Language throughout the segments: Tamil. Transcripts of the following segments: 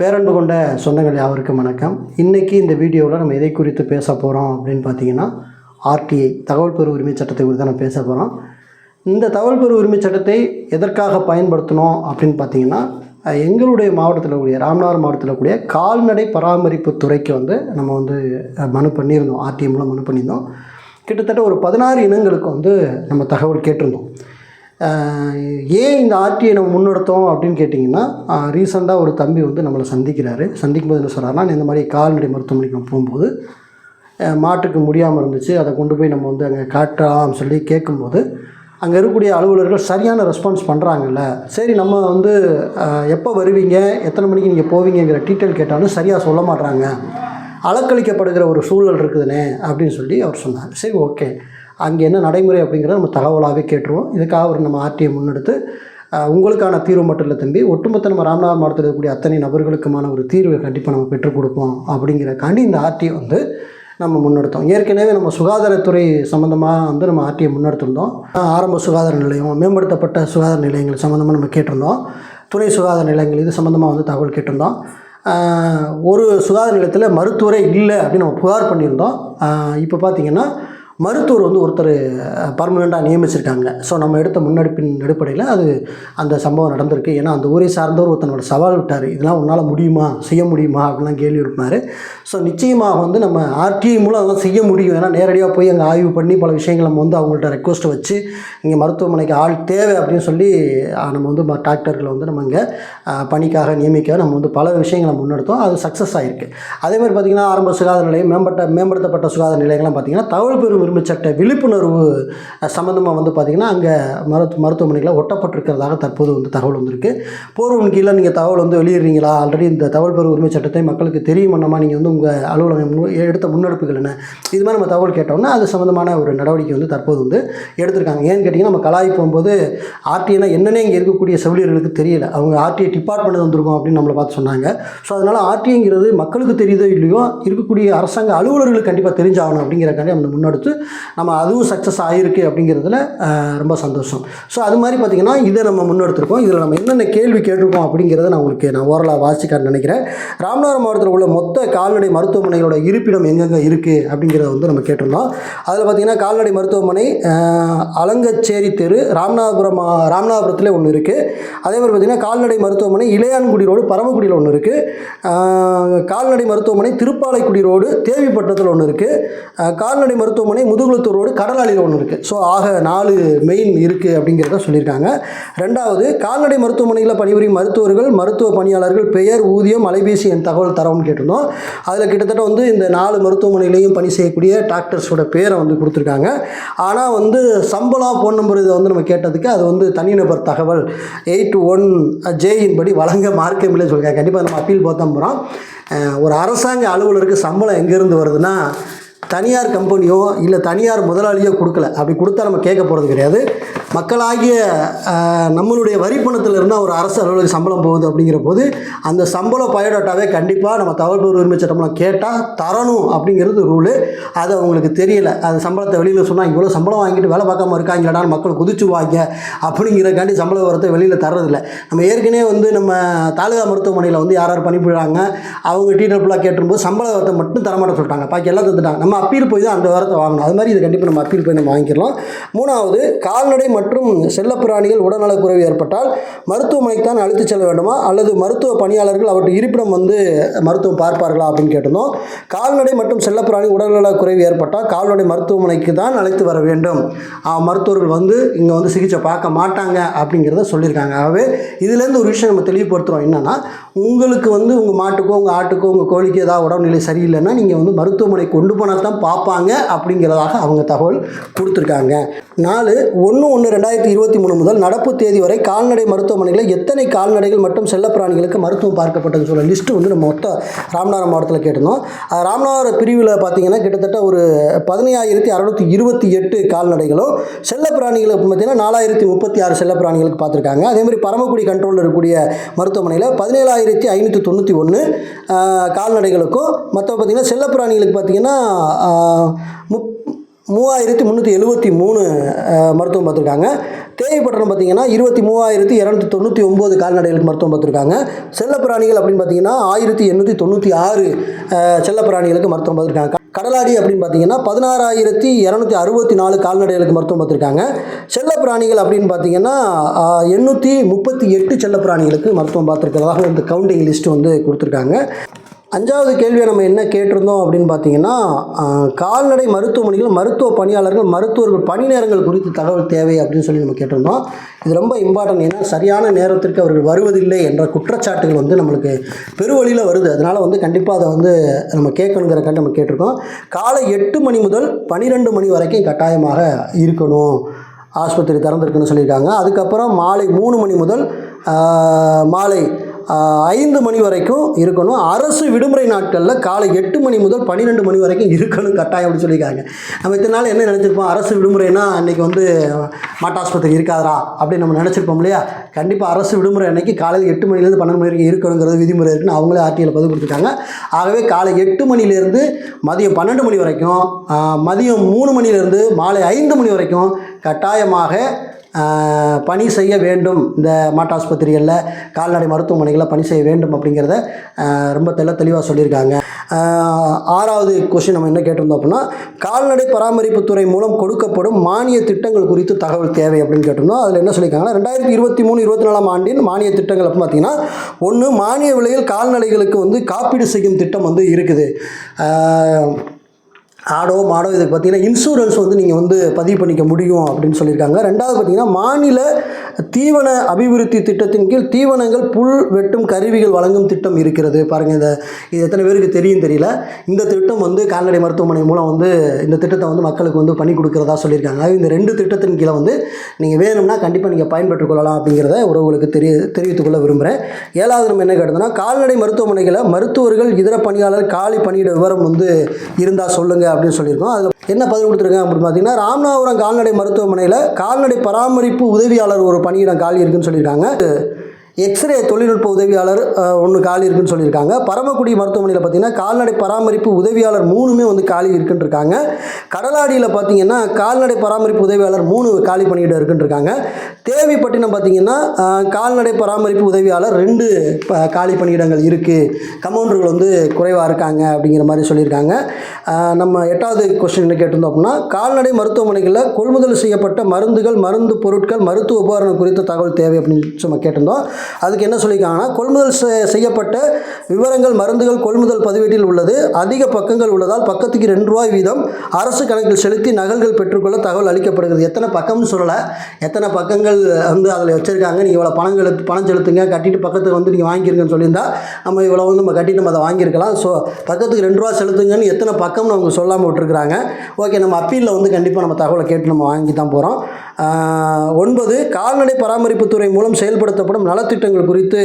பேரன்பு கொண்ட சொந்தங்கள் யாவருக்கும் வணக்கம். இன்றைக்கி இந்த வீடியோவில் நம்ம எதை குறித்து பேச போகிறோம் அப்படின்னு பார்த்தீங்கன்னா ஆர்டிஐ தகவல் பெறு உரிமை சட்டத்தை குறித்து நம்ம பேச போகிறோம் இந்த தகவல் பெறு உரிமை சட்டத்தை எதற்காக பயன்படுத்தணும் அப்படின்னு பார்த்தீங்கன்னா எங்களுடைய மாவட்டத்தில் கூடிய ராமநாதபுரம் மாவட்டத்தில் கூடிய கால்நடை பராமரிப்பு துறைக்கு வந்து நம்ம வந்து மனு பண்ணியிருந்தோம். ஆர்டிஐ மூலம் மனு பண்ணியிருந்தோம். கிட்டத்தட்ட ஒரு பதினாறு இனங்களுக்கு வந்து நம்ம தகவல் கேட்டிருந்தோம். ஏன் இந்த ஆர்டிஐ நம்ம முன்னெடுத்தோம் அப்படின்னு கேட்டிங்கன்னா ரீசெண்டாக ஒரு தம்பி வந்து நம்மளை சந்திக்கிறாரு. சந்திக்கும் போது என்ன சொல்கிறாருன்னா இந்த மாதிரி கால்நடை மருத்துவமனைக்கு போகும்போது மாட்டுக்கு முடியாமல் இருந்துச்சு அதை கொண்டு போய் நம்ம வந்து அங்கே காட்டலாம் சொல்லி கேட்கும்போது அங்கே இருக்கக்கூடிய அலுவலர்கள் சரியான ரெஸ்பான்ஸ் பண்ணுறாங்கல்ல சரி நம்ம வந்து எப்போ வருவீங்க? எத்தனை மணிக்கு நீங்கள் போவீங்கங்கிற டீட்டெயில் கேட்டாலும் சரியாக சொல்ல மாட்றாங்க. அலக்கழிக்கப்படுகிற ஒரு சூழல் இருக்குதுனே அப்படின்னு சொல்லி அவர் சொன்னார். சரி ஓகே அங்கே என்ன நடைமுறை அப்படிங்கிறத நம்ம தகவலாகவே கேட்டுருவோம். இதுக்காக ஒரு நம்ம ஆர்டிஐ முன்னெடுத்து உங்களுக்கான தீர்வு மட்டும் இல்லை தம்பி ஒட்டுமொத்த நம்ம ராமநாதர் மாவட்டத்தில் இருக்கக்கூடிய அத்தனை நபர்களுக்குமான ஒரு தீர்வை கண்டிப்பாக நம்ம பெற்றுக் கொடுப்போம் அப்படிங்கிறக்காண்டி இந்த ஆர்டிஐ வந்து நம்ம முன்னெடுத்தோம். ஏற்கனவே நம்ம சுகாதாரத்துறை சம்மந்தமாக வந்து நம்ம ஆர்டிஐ முன்னெடுத்திருந்தோம். ஆரம்ப சுகாதார நிலையம் மேம்படுத்தப்பட்ட சுகாதார நிலையங்கள் சம்மந்தமாக நம்ம கேட்டிருந்தோம். துணை சுகாதார நிலையங்கள் இது சம்மந்தமாக வந்து தகவல் கேட்டிருந்தோம். ஒரு சுகாதார நிலையத்தில் மருத்துவரே இல்லை அப்படின்னு நம்ம புகார் பண்ணியிருந்தோம். இப்போ பார்த்தீங்கன்னா மருத்துவர் வந்து ஒருத்தர் பர்மனெண்ட்டாக நியமிச்சிருக்காங்க. ஸோ நம்ம எடுத்த முன்னெடுப்பின் அடிப்படையில் அது அந்த சம்பவம் நடந்திருக்கு. ஏன்னா அந்த ஊரை சார்ந்தவர் ஒருத்தனோட சவால் விட்டார். இதெல்லாம் உன்னால் முடியுமா? செய்ய முடியுமா? அப்படிலாம் கேள்வி எழுப்பினார். ஸோ நிச்சயமாக வந்து நம்ம ஆர்டிஐ மூலம் அதெல்லாம் செய்ய முடியும். ஏன்னா நேரடியாக போய் அங்கே ஆய்வு பண்ணி பல விஷயங்கள் நம்ம வந்து அவங்கள்ட்ட ரெக்வஸ்ட் வச்சு இங்கே மருத்துவமனைக்கு ஆள் தேவை அப்படின்னு சொல்லி நம்ம வந்து ம- டாக்டர்களை வந்து நம்ம இங்கே பணிக்காக நியமிக்க நம்ம வந்து பல விஷயங்களை முன்னெடுத்தோம். அது சக்ஸஸ் ஆகிருக்கு அதே மாதிரி பார்த்திங்கன்னா ஆரம்ப சுகாதார நிலையம் மேம்பட்ட மேம்படுத்தப்பட்ட சுகாதார நிலையங்கள்லாம் பார்த்திங்கன்னா தகவல் பெறும் உரிமை சட்ட விழிப்புணர்வு சம்மந்தமாக வந்து பார்த்திங்கன்னா அங்கே மருத்துவ மருத்துவமனைகளில் ஒட்டப்பட்டிருக்கிறதாக தற்போது வந்து தகவல் வந்திருக்கு. போர்வன் கீழே நீங்கள் தகவல் வந்து வெளியிடுறீங்களா? ஆல்ரெடி இந்த தகவல் பெறும் உரிமை சட்டத்தை மக்களுக்கு தெரியும் பண்ணாமல் நீங்கள் வந்து உங்கள் அலுவலகம் எடுத்த முன்னெடுப்புகள் என்ன? இது மாதிரி நம்ம தகவல் கேட்டோம்னா அது சம்மந்தமான ஒரு நடவடிக்கை வந்து தற்போது வந்து எடுத்திருக்காங்க. ஏன்னு கேட்டிங்கன்னா நம்ம கலாய் போகும்போது ஆர்டிஐனா என்னென்ன இங்கே இருக்கக்கூடிய செவிலியர்களுக்கு தெரியல. அவங்க ஆர்டிஐ டிபார்ட்மெண்ட் வந்திருக்கோம் அப்படின்னு நம்மளை பார்த்து சொன்னாங்க. ஸோ அதனால் ஆர்டிஐங்கிறது மக்களுக்கு தெரியுதோ இல்லையோ இருக்கக்கூடிய அரசாங்க அலுவலர்களுக்கு கண்டிப்பாக தெரிஞ்சாகணும் அப்படிங்கிறக்காண்டி நம்ம முன்னெடுத்து நம்ம அதுவும் சக்ஸஸ் ஆகிருக்கு அப்படிங்கிறதுல ரொம்ப சந்தோஷம். ஸோ அது மாதிரி பார்த்திங்கன்னா இதை நம்ம முன்னெடுத்திருக்கோம். இதில் நம்ம என்னென்ன கேள்வி கேட்டிருக்கோம் அப்படிங்கிறத நான் உங்களுக்கு நான் ஓரலாக வாசிக்கான்னு நினைக்கிறேன். ராமநாதபுரம் மாவட்டத்தில் உள்ள மொத்த கால்நடை மருத்துவமனைகளோட இருப்பிடம் எங்கெங்கே இருக்குது அப்படிங்கிறத வந்து நம்ம கேட்டிருந்தோம். அதில் பார்த்திங்கன்னா கால்நடை மருத்துவமனை அலங்கச்சேரி தெரு ராமநாதபுரம் ராமநாதபுரத்தில் ஒன்று இருக்குது அதே மாதிரி பார்த்திங்கன்னா கால்நடை மருத்துவமனை இளையான்குடி ரோடு பரமக்குடியில் ஒன்று இருக்குது கால்நடை மருத்துவமனை திருப்பாலைக்குடி ரோடு தேவிப்பட்டத்தில் ஒன்று இருக்குது கால்நடை மருத்துவமனை முதுகுளத்தூர் ரோடு கடலாளியில் ஒன்று இருக்குது ஸோ ஆக நாலு மெயின் இருக்குது அப்படிங்கிறத சொல்லியிருக்காங்க. ரெண்டாவது கால்நடை மருத்துவமனையில் பணிபுரியும் மருத்துவர்கள் மருத்துவ பணியாளர்கள் பெயர் ஊதியம் அலைபேசி என் தகவல் தரவுன்னு கேட்டிருந்தோம். அதில் கிட்டத்தட்ட வந்து இந்த நாலு மருத்துவமனையிலையும் பணி செய்யக்கூடிய டாக்டர்ஸோட பேரை வந்து கொடுத்துருக்காங்க. ஆனால் வந்து சம்பளம் ஃபோன் நம்பர் இதை வந்து நம்ம கேட்டதுக்கு அது வந்து தனிநபர் தகவல். எயிட் ஒன் ஜேயின் படி வழங்க மார்க்கமில்லை சொல்லியிருக்காங்க. கண்டிப்பாக நம்ம அப்பீல் பார்த்தோம் போகிறோம் ஒரு அரசாங்க அலுவலருக்கு சம்பளம் எங்கேருந்து வருதுன்னா தனியார் கம்பெனியோ இல்லை தனியார் முதலாளியோ கொடுக்கல. அப்படி கொடுத்தா நம்ம கேட்க போகிறது கிடையாது. மக்களாகிய நம்மளுடைய வரிப்பணத்தில் இருந்தால் ஒரு அரசு அலுவலக சம்பளம் போகுது அப்படிங்கிற போது அந்த சம்பள பயோடாட்டாவே கண்டிப்பாக நம்ம தகவல் உரிமை சட்டம்லாம் கேட்டால் தரணும் அப்படிங்கிறது ரூலு அது அவங்களுக்கு தெரியல. அது சம்பளத்தை வெளியில் சொன்னால் இவ்வளோ சம்பளம் வாங்கிட்டு வேலை பார்க்காம இருக்காங்களாடான்னு மக்கள் குதிச்சுவாங்க. அப்படிங்கிறக்காண்டி சம்பள வரத்தை வெளியில் தர்றதில்ல. நம்ம ஏற்கனவே வந்து நம்ம தாலுகா மருத்துவமனையில் வந்து யார் யார் பணிபுரிகிறாங்க அவங்க டீட்டெயில் ஃபுல்லாக கேட்டுரும்போது சம்பள விவரத்தை மட்டும் தரமாட்ட சொல்லிட்டாங்க. பாக்கி எல்லாம் தந்துட்டாங்க. நம்ம அப்பீல் போய் தான் அந்த விவரத்தை வாங்கணும். அது மாதிரி இது கண்டிப்பாக நம்ம அப்பீல் போய் நம்ம வாங்கிக்கலாம் மூணாவது கால்நடை மற்றும் செல்லப்பிராணிகள் உடல்நலக்குறைவு ஏற்பட்டால் மருத்துவமனைக்கு தான் அழைத்து செல்ல வேண்டுமா? அல்லது மருத்துவ பணியாளர்கள் அவற்றை இருப்பிடம் வந்து மருத்துவம் பார்ப்பார்களா அப்படின்னு கேட்டிருந்தோம். கால்நடை மற்றும் செல்லப்பிராணி உடல்நலக் குறைவு ஏற்பட்டால் கால்நடை மருத்துவமனைக்கு தான் அழைத்து வர வேண்டும். மருத்துவர்கள் வந்து இங்கே வந்து சிகிச்சை பார்க்க மாட்டாங்க அப்படிங்கிறத சொல்லியிருக்காங்க. ஆகவே இதுலேருந்து ஒரு விஷயம் நம்ம தெளிவுபடுத்துகிறோம் என்னென்னா உங்களுக்கு வந்து உங்கள் மாட்டுக்கோ உங்கள் ஆட்டுக்கோ உங்கள் கோழிக்கோ ஏதாவது உடல்நிலை சரியில்லைன்னா நீங்கள் வந்து மருத்துவமனை கொண்டு போனால் தான் பார்ப்பாங்க அப்படிங்கிறதாக அவங்க தகவல் கொடுத்துருக்காங்க. நாலு ஒன்று ஒன்று ரெண்டாயிரத்தி இருபத்தி மூணு முதல் நடப்பு தேதி வரை கால்நடை மருத்துவமனைகளில் எத்தனை கால்நடைகள் மற்றும் செல்லப்பிராணிகளுக்கு மருத்துவம் பார்க்கப்பட்டதுன்னு சொல்ல லிஸ்ட்டு வந்து நம்ம மொத்த ராமநாதபுரம் மாவட்டத்தில் கேட்டிருந்தோம். ராமநாதபுரம் பிரிவில் பார்த்தீங்கன்னா கிட்டத்தட்ட ஒரு பதினையாயிரத்தி அறநூற்றி இருபத்தி எட்டு கால்நடைகளும் செல்லப்பிராணிகளுக்கு பார்த்தீங்கன்னா நாலாயிரத்தி முப்பத்தி ஆறு செல்லப்பிராணிகளுக்கு பார்த்துருக்காங்க அதேமாதிரி பரமக்குடி கண்ட்ரோலில் இருக்கக்கூடிய மருத்துவமனையில் பதினேழாயிரத்தி ஐநூற்றி தொண்ணூற்றி ஒன்று கால்நடைகளுக்கும் மற்ற பார்த்திங்கன்னா செல்லப்பிராணிகளுக்கு பார்த்திங்கன்னா முப் மூவாயிரத்தி முந்நூற்றி எழுபத்தி மூணு மருத்துவம் பார்த்துருக்காங்க. தேவைப்பட்டனம் பார்த்தீங்கன்னா இருபத்தி மூவாயிரத்தி இரநூத்தி தொண்ணூற்றி ஒம்பது கால்நடைகளுக்கு மருத்துவம் பார்த்துருக்காங்க. செல்லப்பிராணிகள் அப்படின்னு பார்த்தீங்கன்னா ஆயிரத்தி எண்ணூற்றி தொண்ணூற்றி ஆறு செல்லப்பிராணிகளுக்கு மருத்துவம் பார்த்துருக்காங்க. கடலாடி அப்படின்னு பார்த்தீங்கன்னா பதினாறாயிரத்தி இரநூத்தி அறுபத்தி நாலு கால்நடைகளுக்கு மருத்துவம் பார்த்துருக்காங்க. செல்லப்பிராணிகள் அப்படின்னு பார்த்தீங்கன்னா எண்ணூற்றி முப்பத்தி எட்டு செல்லப்பிராணிகளுக்கு மருத்துவம் பார்த்துருக்கிறதாக இந்த கவுண்டிங் லிஸ்ட் வந்து கொடுத்துருக்காங்க. அஞ்சாவது கேள்வியை நம்ம என்ன கேட்டிருந்தோம் அப்படின்னு பார்த்தீங்கன்னா கால்நடை மருத்துவமனைகள் மருத்துவ பணியாளர்கள் மருத்துவர்கள் பணி நேரங்கள் குறித்து தகவல் தேவை அப்படின்னு சொல்லி நம்ம கேட்டிருந்தோம். இது ரொம்ப இம்பார்ட்டன்ட் ஏன்னா சரியான நேரத்திற்கு அவர்கள் வருவதில்லை என்ற குற்றச்சாட்டுகள் வந்து நம்மளுக்கு பெருவழியில் வருது. அதனால் வந்து கண்டிப்பாக அதை வந்து நம்ம கேட்கணுங்கிறக்காண்டி நம்ம கேட்டிருக்கோம். காலை எட்டு மணி முதல் பன்னிரெண்டு மணி வரைக்கும் கட்டாயமாக இருக்கணும். ஆஸ்பத்திரி திறந்துருக்குன்னு சொல்லியிருக்காங்க. அதுக்கப்புறம் மாலை மூணு மணி முதல் மாலை ஐந்து மணி வரைக்கும் இருக்கணும். அரசு விடுமுறை நாட்களில் காலை எட்டு மணி முதல் பன்னிரெண்டு மணி வரைக்கும் இருக்கணும் கட்டாயம் அப்படின்னு சொல்லியிருக்காங்க. நம்ம இத்தனை நாள் என்ன நினச்சிருப்போம்? அரசு விடுமுறைனா அன்றைக்கி வந்து மாட்டாஸ்பத்திரி இருக்காதா? அப்படின்னு நம்ம நினச்சிருப்போம் இல்லையா? கண்டிப்பாக அரசு விடுமுறை அன்னைக்கு காலையில் எட்டு மணிலேருந்து பன்னெண்டு மணி வரைக்கும் இருக்கணுங்கிறது விதிமுறை இருக்குன்னு அவங்களே ஆர்டியில் பதிவு கொடுத்துருக்காங்க. ஆகவே காலை எட்டு மணிலேருந்து மதியம் பன்னெண்டு மணி வரைக்கும் மதியம் மூணு மணிலேருந்து மாலை ஐந்து மணி வரைக்கும் கட்டாயமாக பணி செய்ய வேண்டும் இந்த மாட்டாஸ்பத்திரிகளில் கால்நடை மருத்துவமனைகளில் பணி செய்ய வேண்டும் அப்படிங்கிறத ரொம்ப தெள்ள தெளிவாக சொல்லியிருக்காங்க. ஆறாவது கொஷின் நம்ம என்ன கேட்டிருந்தோம் அப்படின்னா கால்நடை பராமரிப்புத்துறை மூலம் கொடுக்கப்படும் மானிய திட்டங்கள் குறித்து தகவல் தேவை அப்படின்னு கேட்டிருந்தோம். அதில் என்ன சொல்லியிருக்காங்கன்னா ரெண்டாயிரத்தி இருபத்தி மூணு இருபத்தி நாலாம் ஆண்டின் மானிய திட்டங்கள் அப்படின்னு பார்த்தீங்கன்னா ஒன்று மானிய விலையில் கால்நடைகளுக்கு வந்து காப்பீடு செய்யும் திட்டம் வந்து இருக்குது. ஆடோ மாடோ இதுக்கு பார்த்தீங்கன்னா இன்சூரன்ஸ் வந்து நீங்கள் வந்து பதிவு பண்ணிக்க முடியும் அப்படின்னு சொல்லியிருக்காங்க. ரெண்டாவது பார்த்தீங்கன்னா மாநில தீவன அபிவிருத்தி திட்டத்தின் கீழ் தீவனங்கள் புல் வெட்டும் கருவிகள் வழங்கும் திட்டம் இருக்கிறது. பாருங்கள் இந்த இது எத்தனை பேருக்கு தெரியும் தெரியல. இந்த திட்டம் வந்து கால்நடை மருத்துவமனை மூலம் வந்து இந்த திட்டத்தை வந்து மக்களுக்கு வந்து பண்ணி கொடுக்குறதா சொல்லியிருக்காங்க. இந்த ரெண்டு திட்டத்தின் கீழே வந்து நீங்கள் வேணும்னா கண்டிப்பாக நீங்கள் பயன்பெற்றுக் கொள்ளலாம் அப்படிங்கிறத உறவுகளுக்கு தெரிய தெரிவித்துக்கொள்ள விரும்புகிறேன் ஏழாவது நம்ம என்ன கேட்டதுன்னா கால்நடை மருத்துவமனைகளை மருத்துவர்கள் இதர பணியாளர் காலி பணியிட விவரம் வந்து இருந்தால் சொல்லுங்கள் அப்படின்னு சொல்லியிருக்கோம். அதில் என்ன பதிவு கொடுத்துருக்காங்க அப்படின்னு பார்த்தீங்கன்னா ராமநாதபுரம் கால்நடை மருத்துவமனையில் கால்நடை பராமரிப்பு உதவியாளர் ஒரு பணியிடம் காலி இருக்குன்னு சொல்லியிருக்காங்க. எக்ஸ்ரே தொழில்நுட்ப உதவியாளர் ஒன்று காலி இருக்குன்னு சொல்லியிருக்காங்க. பரமக்குடி மருத்துவமனையில் பார்த்தீங்கன்னா கால்நடை பராமரிப்பு உதவியாளர் மூணுமே வந்து காலி இருக்குன்னு இருக்காங்க கடலாடியில் பார்த்தீங்கன்னா கால்நடை பராமரிப்பு உதவியாளர் மூணு காலி பணியிடம் இருக்குன்னு இருக்காங்க தேவிப்பட்டினம் பார்த்தீங்கன்னா கால்நடை பராமரிப்பு உதவியாளர் ரெண்டு ப- காலி பணியிடங்கள் இருக்குது கமௌண்டர்கள் வந்து குறைவாக இருக்காங்க அப்படிங்கிற மாதிரி சொல்லியிருக்காங்க. நம்ம எட்டாவது கொஸ்டின் என்ன கேட்டிருந்தோம் அப்படின்னா கால்நடை மருத்துவமனைகளில் கொள்முதல் செய்யப்பட்ட மருந்துகள் மருந்து பொருட்கள் மருத்துவ உபகரணம் குறித்த தகவல் தேவை அப்படின்னு நம்ம கேட்டிருந்தோம். அதுக்கு என்ன சொல்லியிருக்காங்கன்னா கொள்முதல் செ- செய்யப்பட்ட விவரங்கள் மருந்துகள் கொள்முதல் பதிவேட்டில் உள்ளது. அதிக பக்கங்கள் உள்ளதால் பக்கத்துக்கு ரெண்டு ரூபாய் வீதம் அரசு கணக்கில் செலுத்தி நகல்கள் பெற்றுக்கொள்ள தகவல் அளிக்கப்படுகிறது. எத்தனை பக்கம்னு சொல்லலை. எத்தனை பக்கங்கள் வந்து அதில் வச்சுருக்காங்க. நீங்கள் இவ்வளோ பணம் செலுத்து பணம் செலுத்துங்க. கட்டிட்டு பக்கத்துக்கு வந்து நீங்கள் வாங்கியிருக்கேன்னு சொல்லியிருந்தா நம்ம இவ்வளோ வந்து நம்ம கட்டி நம்ம அதை வாங்கியிருக்கலாம். ஸோ பக்கத்துக்கு ரெண்டு ரூபா செலுத்துங்கன்னு எத்தனை பக்கம்னு அவங்க சொல்லாமல் விட்டுருக்குறாங்க. ஓகே நம்ம அப்பீலில் வந்து கண்டிப்பாக நம்ம தகவலை கேட்டு நம்ம வாங்கி தான் போகிறோம் ஒன்பது கால்நடை பராமரிப்புத்துறை மூலம் செயல்படுத்தப்படும் நலத்திட்டங்கள் குறித்து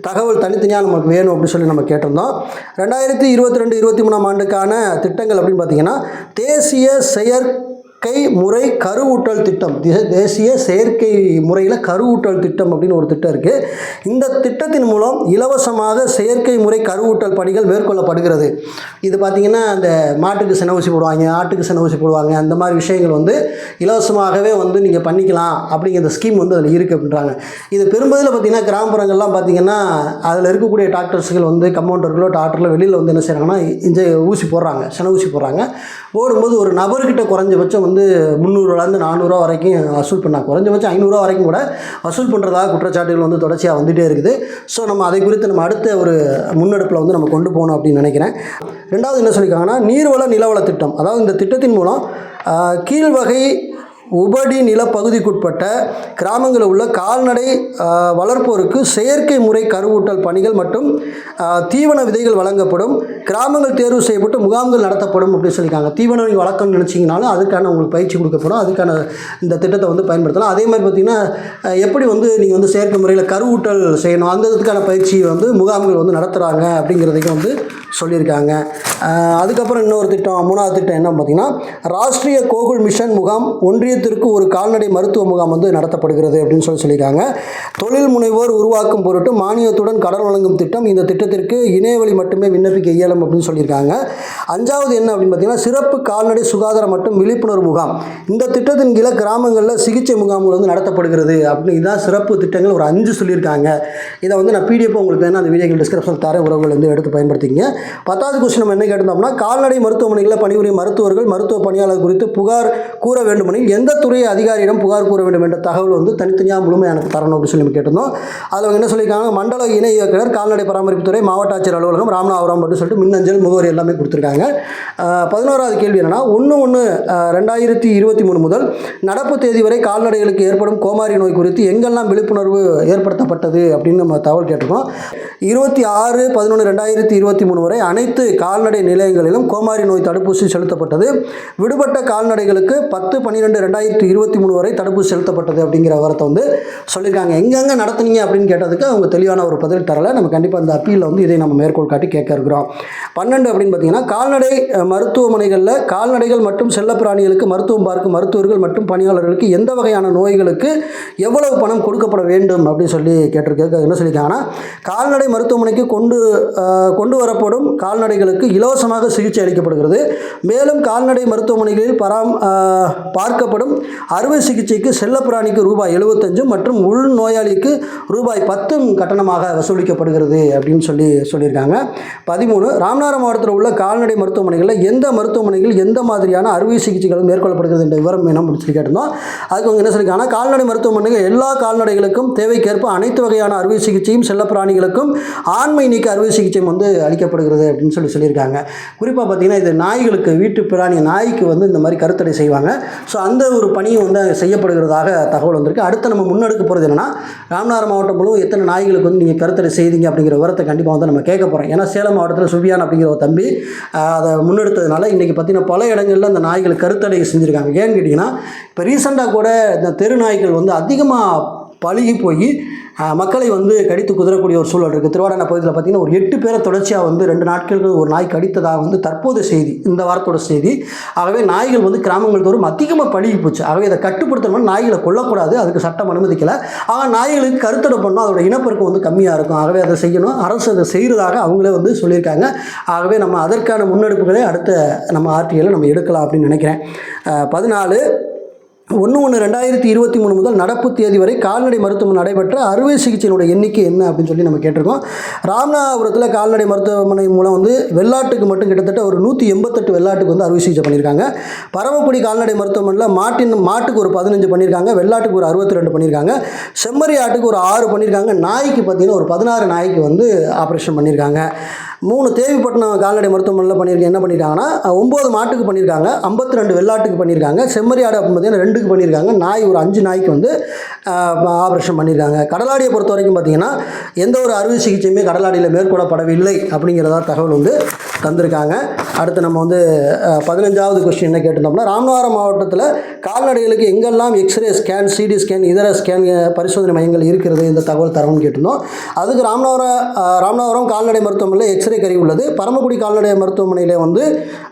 தகவல் தனித்தனியாக நமக்கு வேணும் அப்படின்னு சொல்லி நம்ம கேட்டிருந்தோம். ரெண்டாயிரத்தி இருபத்தி ரெண்டு இருபத்தி மூணாம் ஆண்டுக்கான திட்டங்கள் அப்படின்னு பார்த்தீங்கன்னா தேசிய செயற் செயற்கை முறை கருவூட்டல் திட்டம். தேசிய செயற்கை முறையில் கருவூட்டல் திட்டம் அப்படின்னு ஒரு திட்டம் இருக்குது இந்த திட்டத்தின் மூலம் இலவசமாக செயற்கை முறை கருவூட்டல் பணிகள் மேற்கொள்ளப்படுகிறது. இது பார்த்திங்கன்னா அந்த மாட்டுக்கு சென ஊசி போடுவாங்க ஆட்டுக்கு சென ஊசி போடுவாங்க அந்த மாதிரி விஷயங்கள் வந்து இலவசமாகவே வந்து நீங்கள் பண்ணிக்கலாம் அப்படிங்கிற ஸ்கீம் வந்து அதில் இருக்குது அப்படின்றாங்க. இது பெரும்பதில் பார்த்திங்கன்னா கிராமப்புறங்கள்லாம் பார்த்திங்கன்னா அதில் இருக்கக்கூடிய டாக்டர்ஸ்கள் வந்து கம்பவுண்டர்களோ டாக்டர்களோ வெளியில் வந்து என்ன செய்கிறாங்கன்னா இஞ்ச ஊசி போடுறாங்க சென ஊசி போடுறாங்க. போடும்போது ஒரு நபர்கிட்ட குறைஞ்சபட்சம் வந்து முந்நூறுலேருந்து நானூறுரூவா வரைக்கும் வசூல் பண்ணால் குறைஞ்சபட்சம் ஐநூறுரூவா வரைக்கும் கூட வசூல் பண்ணுறதாக குற்றச்சாட்டுகள் வந்து தொடர்ச்சியாக வந்துகிட்டே இருக்குது. ஸோ நம்ம அதை குறித்து நம்ம அடுத்த ஒரு முன்னெடுப்பில் வந்து நம்ம கொண்டு போகணும் அப்படின்னு நினைக்கிறேன். ரெண்டாவது என்ன சொல்லியிருக்காங்கன்னா நீர்வள நிலவள திட்டம். அதாவது இந்த திட்டத்தின் மூலம் கீழ் கீழ்வகை உபடி நிலப்பகுதிக்குட்பட்ட கிராமங்களில் உள்ள கால்நடை வளர்ப்போருக்கு செயற்கை முறை கருவூட்டல் பணிகள் மற்றும் தீவன விதைகள் வழங்கப்படும். கிராமங்கள் தேர்வு செய்யப்பட்டு முகாம்கள் நடத்தப்படும் அப்படின்னு சொல்லியிருக்காங்க. தீவன நீங்கள் வளர்க்கணும்னு நினச்சிங்கனாலும் அதுக்கான உங்களுக்கு பயிற்சி கொடுக்கப்படும் அதுக்கான இந்த திட்டத்தை வந்து பயன்படுத்தலாம். அதே மாதிரி பார்த்திங்கன்னா எப்படி வந்து நீங்கள் வந்து செயற்கை முறையில் கருவூட்டல் செய்யணும்? அந்த இதுக்கான பயிற்சி வந்து முகாம்கள் வந்து நடத்துகிறாங்க அப்படிங்கிறதையும் வந்து சொல்லியிருக்காங்க. அதுக்கப்புறம் இன்னொரு திட்டம் மூணாவது திட்டம் என்ன பார்த்தீங்கன்னா ராஷ்ட்ரிய கோகுல் மிஷன் முகாம் ஒன்றிய ஒன்றியத்திற்கு ஒரு கால்நடை மருத்துவ முகாம் வந்து நடத்தப்படுகிறது அப்படின்னு சொல்லி சொல்லியிருக்காங்க. தொழில் முனைவோர் உருவாக்கும் பொருட்டு மானியத்துடன் கடன் வழங்கும் திட்டம் இந்த திட்டத்திற்கு இணையவழி மட்டுமே விண்ணப்பிக்க இயலும் அப்படின்னு சொல்லியிருக்காங்க. அஞ்சாவது என்ன அப்படின்னு பார்த்தீங்கன்னா சிறப்பு கால்நடை சுகாதாரம் மற்றும் விழிப்புணர்வு முகாம். இந்த திட்டத்தின் கீழே கிராமங்களில் சிகிச்சை முகாம்கள் வந்து நடத்தப்படுகிறது அப்படின்னு இதுதான் சிறப்பு திட்டங்கள் ஒரு அஞ்சு சொல்லியிருக்காங்க. இதை வந்து நான் பிடிஎஃப் உங்களுக்கு வேணும் அந்த வீடியோக்கள் டிஸ்கிரிப்ஷன் தர உறவுகள் வந்து எடுத்து பயன்படுத்திங்க பத்தாவது கொஸ்டின் நம்ம என்ன கேட்டிருந்தோம்னா கால்நடை மருத்துவமனைகளில் பணிபுரியும் மருத்துவர்கள் மருத்துவ பணியாளர் குறித்து புகார் கூற வேண்டுமெனில் எந்த துறை அதிகாரியிடம் புகார் கூற வேண்டும் என்ற தகவல் வந்து தனித்தனியாக முழுமையாக எனக்கு தரணும் அப்படின்னு சொல்லி நம்ம கேட்டிருந்தோம். அதில் என்ன சொல்லியிருக்காங்க? மண்டல இணை இயக்குனர் கால்நடை பராமரிப்புத்துறை மாவட்ட ஆட்சியர் அலுவலகம் ராமநாதபுரம் அப்படின்னு சொல்லிட்டு மின்னஞ்சல் முகவரி எல்லாமே கொடுத்துருக்காங்க. பதினோராவது கேள்வி என்னென்னா ஒன்று ஒன்று ரெண்டாயிரத்தி இருபத்தி மூணு முதல் நடப்பு தேதி வரை கால்நடைகளுக்கு ஏற்படும் கோமாரி நோய் குறித்து எங்கெல்லாம் விழிப்புணர்வு ஏற்படுத்தப்பட்டது அப்படின்னு நம்ம தகவல் கேட்டிருக்கோம். இருபத்தி ஆறு பதினொன்று ரெண்டாயிரத்தி இருபத்தி மூணு வரை அனைத்து கால்நடை நிலையங்களிலும் கோமாரி நோய் தடுப்பூசி செலுத்தப்பட்டது. விடுபட்ட கால்நடைகளுக்கு பத்து பன்னிரெண்டு ரெண்டாயிரத்தி இருபத்தி மூணு வரை தடுப்பூசி செலுத்தப்பட்டது அப்படிங்கிற விவரத்தை வந்து சொல்லியிருக்காங்க. எங்கெங்கே நடத்துனீங்க அப்படின்னு கேட்டதுக்கு அவங்க தெளிவான ஒரு பதில் தரலை. நம்ம கண்டிப்பாக அந்த அப்பீலில் வந்து இதை நம்ம மேற்கோள் காட்டி கேட்க இருக்கிறோம். பன்னெண்டு அப்படின்னு பார்த்தீங்கன்னா கால்நடை மருத்துவமனைகளில் கால்நடைகள் மற்றும் செல்லப்பிராணிகளுக்கு மருத்துவம் பார்க்கும் மருத்துவர்கள் மற்றும் பணியாளர்களுக்கு எந்த வகையான நோய்களுக்கு எவ்வளவு பணம் கொடுக்கப்பட வேண்டும் அப்படின்னு சொல்லி கேட்டிருக்க என்ன சொல்லியிருக்காங்கன்னா கால்நடை மருத்துவமனைக்கு கொண்டு கொண்டு வரப்படும் கால்நடைகளுக்கு இலவசமாக சிகிச்சை அளிக்கப்படுகிறது. மேலும் கால்நடை மருத்துவமனைகளில் பராம் பார்க்கப்படும் பார்க்கப்படும் அறுவை சிகிச்சைக்கு செல்லப்பிராணிக்கு ரூபாய் எழுபத்தஞ்சும் மற்றும் உள் நோயாளிக்கு ரூபாய் பத்தும் கட்டணமாக வசூலிக்கப்படுகிறது அப்படின்னு சொல்லி சொல்லியிருக்காங்க. பதிமூணு ராமநாதபுரம் மாவட்டத்தில் உள்ள கால்நடை மருத்துவமனைகளில் எந்த மருத்துவமனையில் எந்த மாதிரியான அறுவை சிகிச்சைகள் மேற்கொள்ளப்படுகிறது என்ற விவரம் என்ன சொல்லி கேட்டிருந்தோம். அதுக்கு அவங்க என்ன சொல்லியிருக்காங்க? கால்நடை மருத்துவமனைகள் எல்லா கால்நடைகளுக்கும் தேவைக்கேற்ப அனைத்து வகையான அறுவை சிகிச்சையும் செல்லப்பிராணிகளுக்கும் ஆண்மை நீக்க அறுவை சிகிச்சையும் வந்து அளிக்கப்படுகிறது அப்படின்னு சொல்லி சொல்லியிருக்காங்க. குறிப்பாக பார்த்தீங்கன்னா இது நாய்களுக்கு வீட்டு பிராணி நாய்க்கு வந்து இந்த மாதிரி கருத்தடை செய்வாங்க. ஸோ அந்த ஒரு பணியும் வந்து செய்யப்படுகிறதாக தகவல் வந்திருக்கு. அடுத்து நம்ம முன்னெடுக்க போகிறது என்னன்னா ராமநாதபுரம் மாவட்டம் முழுவதும் எத்தனை நாய்களுக்கு வந்து நீங்கள் கருத்தடை செய்தீங்க அப்படிங்கிற விவரத்தை கண்டிப்பாக வந்து நம்ம கேட்க போகிறோம் ஏன்னா சேலம் மாவட்டத்தில் சுபியான் அப்படிங்கிற ஒரு தம்பி அதை முன்னெடுத்ததுனால இன்றைக்கி பார்த்திங்கன்னா பல இடங்களில் அந்த நாய்கள் கருத்தடை செஞ்சுருக்காங்க. ஏன்னு கேட்டிங்கன்னா இப்போ ரீசெண்டாக கூட இந்த தெரு நாய்கள் வந்து அதிகமாக பழுகி போய் மக்களை வந்து கடித்து குதிரக்கூடிய ஒரு சூழல் இருக்குது திருவாடான பகுதியில் பார்த்தீங்கன்னா ஒரு எட்டு பேரை தொடர்ச்சியாக வந்து ரெண்டு நாட்களுக்கு ஒரு நாய் கடித்ததாக வந்து தற்போது செய்தி இந்த வாரத்தோட செய்தி. ஆகவே நாய்கள் வந்து கிராமங்கள் தோறும் அதிகமாக பழுகி போச்சு. ஆகவே இதை கட்டுப்படுத்தணும்னா நாய்களை கொல்லக்கூடாது அதுக்கு சட்டம் அனுமதிக்கலை. ஆனால் நாய்களுக்கு கருத்தடை பண்ணால் அதோட இனப்பெருக்கம் வந்து கம்மியாக இருக்கும். ஆகவே அதை செய்யணும். அரசு அதை செய்கிறதாக அவங்களே வந்து சொல்லியிருக்காங்க. ஆகவே நம்ம அதற்கான முன்னெடுப்புகளை அடுத்த நம்ம ஆர்டிஐயில் நம்ம எடுக்கலாம் அப்படின்னு நினைக்கிறேன். பதினாலு ஒன்று ஒன்று ரெண்டாயிரத்தி இருபத்தி மூணு முதல் நடப்பு தேதி வரை கால்நடை மருத்துவமனை நடைபெற்ற அறுவை சிகிச்சையினுடைய எண்ணிக்கை என்ன அப்படின்னு சொல்லி நம்ம கேட்டிருக்கோம். ராமநாதபுரத்தில் கால்நடை மருத்துவமனை மூலம் வந்து வெள்ளாட்டுக்கு மட்டும் கிட்டத்தட்ட ஒரு நூற்றி எண்பத்தெட்டு வெள்ளாட்டுக்கு வந்து அறுவை சிகிச்சை பண்ணியிருக்காங்க. பரமக்குடி கால்நடை மருத்துவமனையில் மாட்டின் மாட்டுக்கு ஒரு பதினஞ்சு பண்ணியிருக்காங்க வெள்ளாட்டுக்கு ஒரு அறுபத்தி ரெண்டு பண்ணியிருக்காங்க. செம்மறி ஆட்டுக்கு ஒரு ஆறு பண்ணியிருக்காங்க. நாய்க்கு பார்த்தீங்கன்னா ஒரு பதினாறு நாய்க்கு வந்து ஆப்ரேஷன் பண்ணியிருக்காங்க. மூணு தேவிப்பட்டினம் கால்நடை மருத்துவமனையில் பண்ணியிருக்க என்ன பண்ணியிருக்காங்கன்னா ஒம்பது மாட்டுக்கு பண்ணியிருக்காங்க ஐம்பத்தி ரெண்டு வெள்ளாட்டுக்கு பண்ணியிருக்காங்க. செம்மறி ஆடு அப்படின்னு பார்த்தீங்கன்னா ரெண்டுக்கு பண்ணியிருக்காங்க. நாய் ஒரு அஞ்சு நாய்க்கு வந்து ஆப்ரேஷன் பண்ணியிருக்காங்க. கடலாடியை பொறுத்த வரைக்கும் பார்த்தீங்கன்னா எந்த ஒரு அறுவை சிகிச்சையுமே கடலாடியில் மேற்கொள்ளப்படவில்லை அப்படிங்கிறதா தகவல் வந்து தந்திருக்காங்க. அடுத்து நம்ம வந்து பதினஞ்சாவது கொஸ்டின் என்ன கேட்டிருந்தோம்னா ராமநாதபுரம் மாவட்டத்தில் கால்நடைகளுக்கு எங்கெல்லாம் x ray scan CT scan இதர ஸ்கேன் பரிசோதனை மையங்கள் இருக்கிறது இந்த தகவல் தரணும்னு கேட்டிருந்தோம். அதுக்கு ராமநாதபுரம் ராமநாதபுரம் கால்நடை மருத்துவமனையில் எக்ஸ்ரே கருவி உள்ளது. பரமக்குடி கால்நடை மருத்துவமனையில் வந்து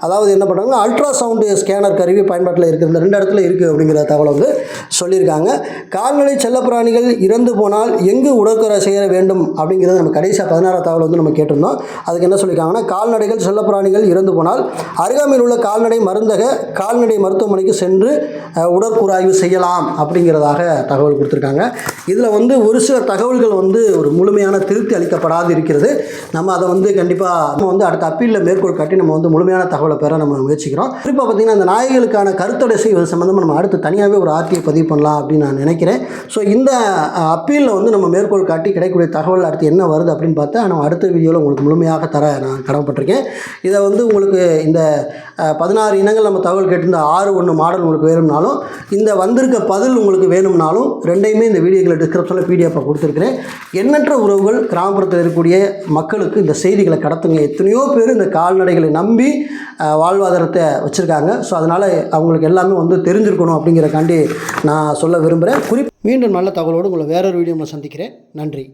அதாவது என்ன பண்ணுறாங்க அல்ட்ராசவுண்டு ஸ்கேனர் கருவி பயன்பாட்டில் இருக்குது இந்த ரெண்டு இடத்துல இருக்குது அப்படிங்கிற தகவல் வந்து சொல்லியிருக்காங்க. கால்நடை செல்லப்பிராணிகள் இறந்து போனால் எங்கு உடற்கரை செய்ய வேண்டும் அப்படிங்கிறது நம்ம கடைசியாக பதினாறாம் தகவல் வந்து நம்ம கேட்டிருந்தோம். அதுக்கு என்ன சொல்லியிருக்காங்கன்னா கால்நடைகள் செல்லப்பிராணிகள் இறந்து போனால் அருகாமையில் உள்ள கால்நடை மருந்தக கால்நடை மருத்துவமனைக்கு சென்று அஹ், உடற்கூறாய்வு செய்யலாம் அப்படிங்கிறதாக தகவல் கொடுத்துருக்காங்க. இதில் வந்து ஒரு சில தகவல்கள் வந்து ஒரு முழுமையான திருப்தி அளிக்கப்படாது இருக்கிறது. நம்ம அதை வந்து கண்டிப்பாக நம்ம வந்து அடுத்த அப்பீலில் மேற்கோள் காட்டி நம்ம வந்து முழுமையான தகவலை பெற நம்ம முயற்சிக்கிறோம். குறிப்பாக பார்த்திங்கன்னா அந்த நாய்களுக்கான கருத்தடை செய்வது சம்மந்தமாக நம்ம அடுத்து தனியாகவே ஒரு ஆர்டியை பதிவு பண்ணலாம் அப்படின்னு நான் நினைக்கிறேன். ஸோ இந்த அப்பீலில் வந்து நம்ம மேற்கோள் காட்டி கிடைக்கக்கூடிய தகவல் அடுத்து என்ன வருது அப்படின்னு பார்த்தா நம்ம அடுத்த வீடியோவில் உங்களுக்கு முழுமையாக தர நான் கடமைப்பட்டிருக்கேன். இதை வந்து உங்களுக்கு இந்த பதினாறு இனங்கள் நம்ம தகவல் கேட்டிருந்த ஆறு ஒன்று மாடல் உங்களுக்கு வேணும்னாலும் இந்த வந்திருக்க பதில் உங்களுக்கு வேணும்னாலும் ரெண்டையுமே இந்த வீடியோக்களை டிஸ்கிரிப்ஷனில் பிடிஎஃபாக கொடுத்துருக்குறேன். எண்ணற்ற உறவுகள் கிராமப்புறத்தில் இருக்கக்கூடிய மக்களுக்கு இந்த செய்திகளை கடத்துங்க. எத்தனையோ பேர் இந்த கால்நடைகளை நம்பி வாழ்வாதாரத்தை வச்சுருக்காங்க. ஸோ அதனால் அவங்களுக்கு எல்லாமே வந்து தெரிஞ்சிருக்கணும் அப்படிங்கிறக்காண்டி நான் சொல்ல விரும்புகிறேன் குறிப் மீண்டும் நல்ல தகவலோடு உங்களை வேறொரு வீடியோவில் சந்திக்கிறேன். நன்றி.